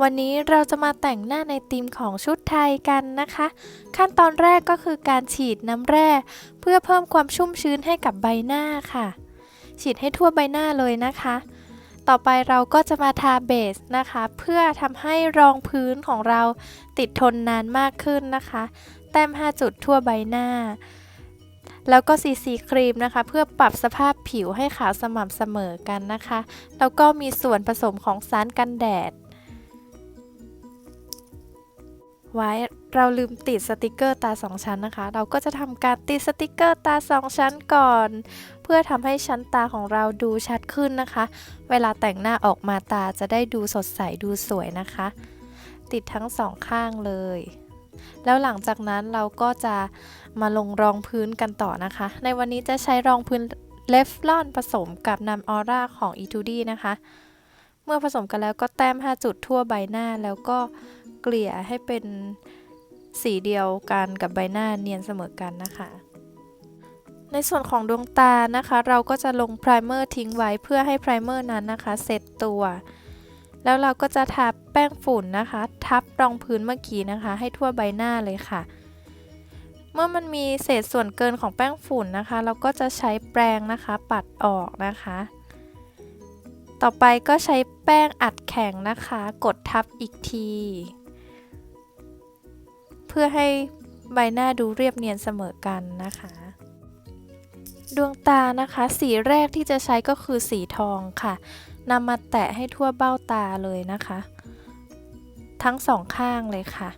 วันนี้เราจะมาแต่งหน้าในธีมของชุดไทยกันนะคะ ขั้นตอนแรกก็คือการฉีดน้ำแร่เพื่อเพิ่มความชุ่มชื้นให้กับใบหน้าค่ะ ฉีดให้ทั่วใบหน้าเลยนะคะ ต่อไปเราก็จะมาทาเบสนะคะ เพื่อทำให้รองพื้นของเราติดทนนานมากขึ้นนะคะ แต้ม 5 จุดทั่วใบหน้า แล้วก็ซีซีครีมนะคะ เพื่อปรับสภาพผิวให้ขาวสม่ำเสมอกันนะคะ แล้วก็มีส่วนผสมของสารกันแดด ไว้เราลืมติดสติกเกอร์ตา 2 ชั้นนะคะ เราก็จะทำการติดสติกเกอร์ตา 2 ชั้นก่อน เพื่อทำให้ชั้นตาของเราดูชัดขึ้นนะคะ เวลาแต่งหน้าออกมาตาจะได้ดูสดใสดูสวยนะคะ ติดทั้งสองข้างเลย แล้วหลังจากนั้นเราก็จะมาลงรองพื้นกันต่อนะคะ ในวันนี้จะใช้รองพื้นเลฟลอนผสมกับน้ำออร่าของ e 2 d นะคะ เมื่อผสมกันแล้วก็แต้ม 5 จุดทั่วใบหน้า แล้วก็เกลี่ยให้เป็นสีเดียวกันกับใบหน้าเนียนเสมอกันนะคะ ในส่วนของดวงตานะคะ เราก็จะลงไพรเมอร์ทิ้งไว้เพื่อให้ไพรเมอร์นั้นนะคะเซตตัว แล้วเราก็จะทา ป้งฝุ่นนะคะ ทับรองพื้นเมื่อกี้นะคะ ให้ทั่วใบหน้าเลยค่ะ เมื่อมันมีเศษส่วนเกินของแป้งฝุ่นนะคะ เราก็จะใช้แปรงนะคะ ปัดออกนะคะ ต่อไปก็ใช้แป้งอัดแข็งนะคะ กดทับอีกที เพื่อให้ใบหน้าดูเรียบเนียนเสมอกันนะคะ ดวงตานะคะ สีแรกที่จะใช้ก็คือสีทองค่ะนำมาแตะให้ทั่วเบ้าตาเลยนะคะ ทั้งสองข้างเลยค่ะ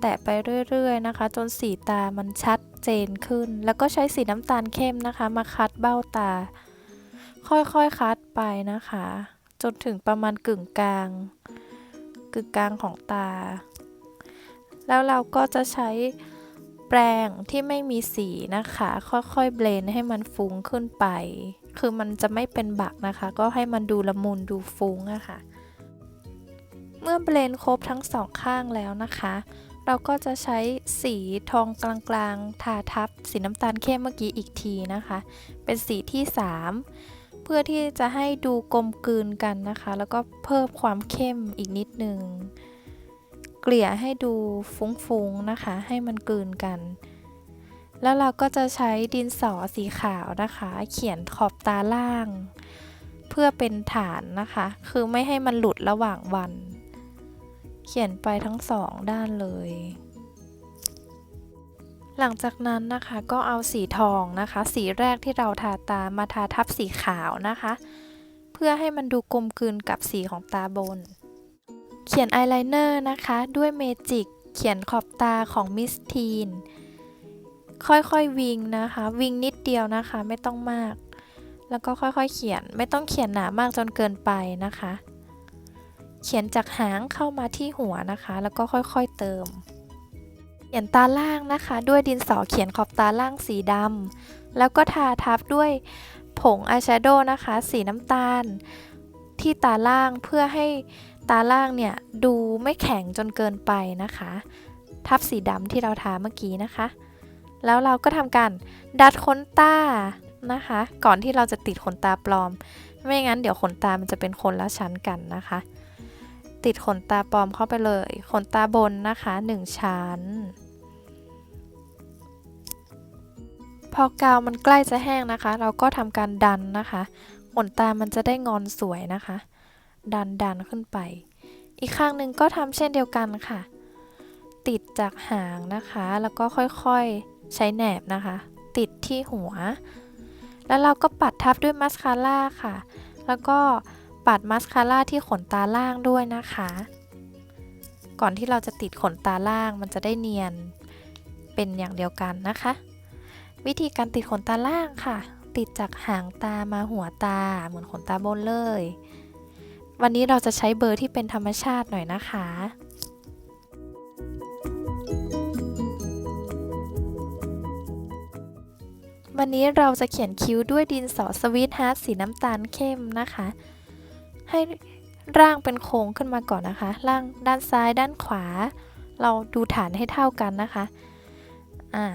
แตะไปเรื่อยๆนะคะ จนสีตามันชัดเจนขึ้น แล้วก็ใช้สีน้ำตาลเข้มนะคะ มาคัดเบ้าตา ค่อยๆคัดไปนะคะ จนถึงประมาณกึ่งกลาง กึ่งกลางของตา แล้วเราก็จะใช้แปรงที่ไม่มีสีนะคะ ค่อยๆเบลนให้มันฟุ้งขึ้นไป คือมันจะไม่เป็นบักนะคะ ก็ให้มันดูละมุนดูฟุ้งอะค่ะ เมื่อเบลนครบทั้งสองข้างแล้วนะคะ เราก็จะใช้สีทองกลางๆ ทาทับสีน้ำตาลเข้มเมื่อกี้อีกทีนะคะ เป็นสีที่ 3 เพื่อที่จะให้ดูกลมกลืนกันนะคะ แล้วก็เพิ่มความเข้มอีกนิดนึง เกลี่ยให้ดูฟุ้งๆนะคะ ให้มันกลืนกัน แล้วเราก็จะใช้ดินสอสีขาวนะคะ เขียนขอบตาล่างเพื่อเป็นฐานนะคะ คือไม่ให้มันหลุดระหว่างวัน เขียนไปทั้งสองด้านเลย หลังจากนั้นนะคะก็เอาสีทองนะคะ สีแรกที่เราทาตามาทาทับสีขาวนะคะ เพื่อให้มันดูกลมกลืนกับสีของตาบน เขียนอายไลเนอร์นะคะ ด้วยเมจิกเขียนขอบตาของมิสทีนค่อยๆวิงนะคะ วิงนิดเดียวนะคะไม่ต้องมาก แล้วก็ค่อยๆเขียนไม่ต้องเขียนหนามากจนเกินไปนะคะ เขียนจากหางเข้ามาที่หัวนะคะ แล้วก็ค่อยๆเติม เขียนตาล่างนะคะ ด้วยดินสอเขียนขอบตาล่างสีดำแล้วก็ทาทับด้วยผงอายแชโดว์นะคะ สีน้ำตาล ที่ตาล่างเพื่อให้ตาล่างเนี่ย ดูไม่แข็งจนเกินไปนะคะ ทับสีดำที่เราทาเมื่อกี้นะคะ แล้วเราก็ทำการดัดขนตานะคะ ก่อนที่เราจะติดขนตาปลอม ไม่งั้นเดี๋ยวขนตามันจะเป็นคนละชั้นกันนะคะ ติดขนตาปลอมเข้าไปเลย ขนตาบนนะคะ 1 ชั้น พอกาวมันใกล้จะแห้งนะคะ เราก็ทำการดันนะคะ ขนตามันจะได้งอนสวยนะคะ ดันดันขึ้นไป อีกข้างหนึ่งก็ทำเช่นเดียวกันค่ะ ติดจากหางนะคะ แล้วก็ค่อยๆใช้แหนบนะคะ ติดที่หัว แล้วเราก็ปัดทับด้วยมัสคาร่าค่ะ แล้วก็ ปัดมัสคาร่าที่ขนตาล่างด้วยนะคะ ก่อนที่เราจะติดขนตาล่างมันจะได้เนียนเป็นอย่างเดียวกันนะคะ วิธีการติดขนตาล่างค่ะ ติดจากหางตามาหัวตาเหมือนขนตาบนเลย วันนี้เราจะใช้เบอร์ที่เป็นธรรมชาติหน่อยนะคะวันนี้เราจะเขียนคิ้วด้วยดินสอสวีทฮาร์ดสีน้ำตาลเข้มนะคะ ให้ร่างเป็นโค้งขึ้นมาก่อนนะคะ ร่างด้านซ้ายด้านขวา เราดูฐานให้เท่ากันนะคะ อ่า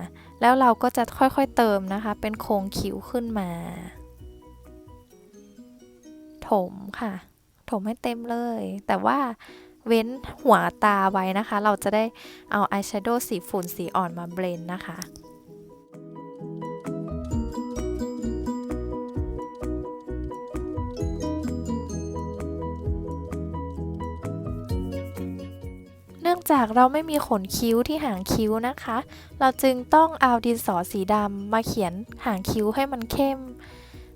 แล้วเราก็จะค่อยๆเติมนะคะ เป็นโค้งคิ้วขึ้นมา ถมค่ะ ถมให้เต็มเลย แต่ว่าเว้นหัวตาไว้นะคะ เราจะได้เอาอายแชโดว์สีฝุ่นสีอ่อนมาเบลนด์นะคะ จากเราไม่มีขนคิ้วที่หางคิ้วนะคะ เราจึงต้องเอาดินสอสีดำมาเขียนหางคิ้วให้มันเข้ม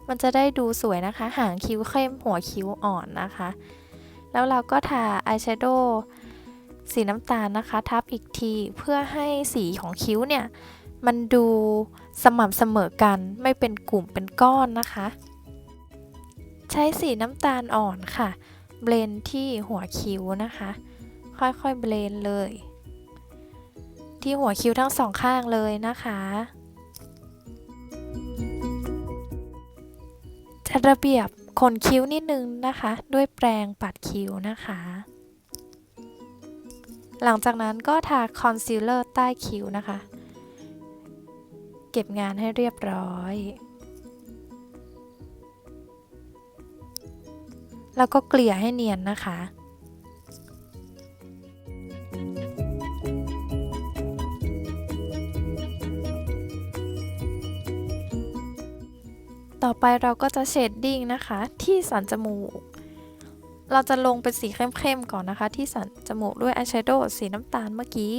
มันจะได้ดูสวยนะคะ หางคิ้วเข้มหัวคิ้วอ่อนนะคะ แล้วเราก็ทาอายแชโดว์สีน้ำตาลนะคะ ทับอีกทีเพื่อให้สีของคิ้วเนี่ยมันดูสม่ำเสมอกันไม่เป็นกลุ่มเป็นก้อนนะคะ ใช้สีน้ำตาลอ่อนค่ะ เบลนที่หัวคิ้วนะคะ ค่อยๆเบลนเลย ที่หัวคิ้วทั้งสองข้างเลยนะคะ จัดระเบียบขนคิ้วนิดนึงนะคะ ด้วยแปรงปัดคิ้วนะคะ หลังจากนั้นก็ทาคอนซีลเลอร์ใต้คิ้วนะคะ เก็บงานให้เรียบร้อยแล้วก็เกลี่ยให้เนียนนะคะ ต่อไปเราก็จะเชดดิ้งนะคะ ที่สันจมูก เราจะลงเป็นสีเข้มๆก่อนนะคะ ที่สันจมูกด้วยอายแชโดว์สีน้ำตาลเมื่อกี้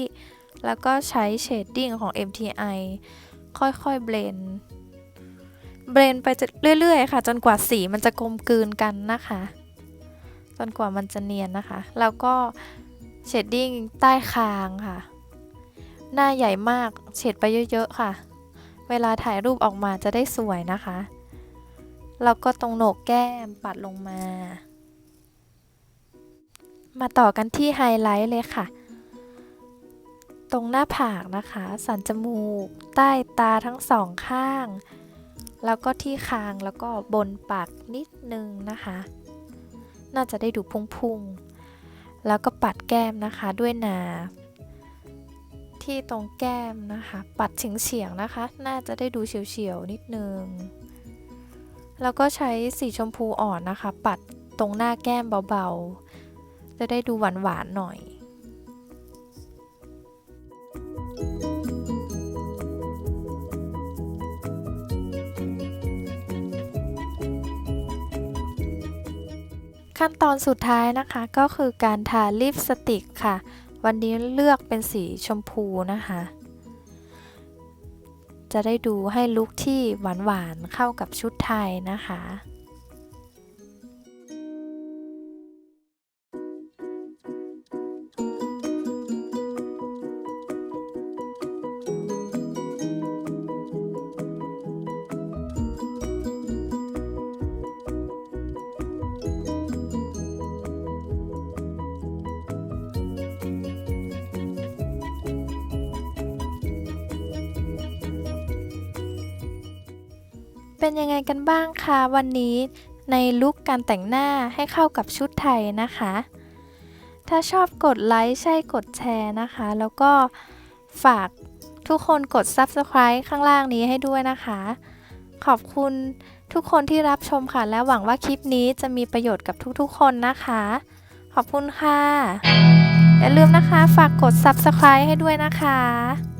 แล้วก็ใช้เชดดิ้งของ MTI ค่อยๆเบลนด์เบลนด์ไปเรื่อยๆ ค่ะ จนกว่าสีมันจะกลมกลืนกันนะคะ จนกว่ามันจะเนียนนะคะ แล้วก็เชดดิ้งใต้คางค่ะ หน้าใหญ่มากเฉดไปเยอะๆค่ะ เวลาถ่ายรูปออกมาจะได้สวยนะคะ แล้วก็ตรงโหนกแก้มปัดลงมา มาต่อกันที่ไฮไลท์เลยค่ะ ตรงหน้าผากนะคะ สันจมูก ใต้ตาทั้งสองข้าง แล้วก็ที่คางแล้วก็บนปากนิดนึงนะคะ น่าจะได้ดูพุ่งๆ แล้วก็ปัดแก้มนะคะด้วยนาที่ตรงแก้มนะคะ ปัดเฉียงๆนะคะ น่าจะได้ดูเฉียวๆนิดนึง แล้วก็ใช้สีชมพูอ่อนนะคะ ปัดตรงหน้าแก้มเบาๆ จะได้ดูหวานๆหน่อยขั้นตอนสุดท้ายนะคะก็คือการทาลิปสติกค่ะ วันนี้เลือกเป็นสีชมพูนะคะ จะได้ดูให้ลุคที่หวานๆเข้ากับชุดไทยนะคะ เป็นยังไงกันบ้างคะวันนี้ในลุคการแต่งหน้าให้เข้ากับชุดไทยนะคะ ถ้าชอบกดไลค์ใช่กดแชร์นะคะ แล้วก็ฝากทุกคนกด Subscribe ข้างล่างนี้ให้ด้วยนะคะ ขอบคุณทุกคนที่รับชมค่ะ และหวังว่าคลิปนี้จะมีประโยชน์กับทุกๆ คนนะคะ ขอบคุณค่ะ อย่าลืมนะคะ ฝากกด Subscribe ให้ด้วยนะคะ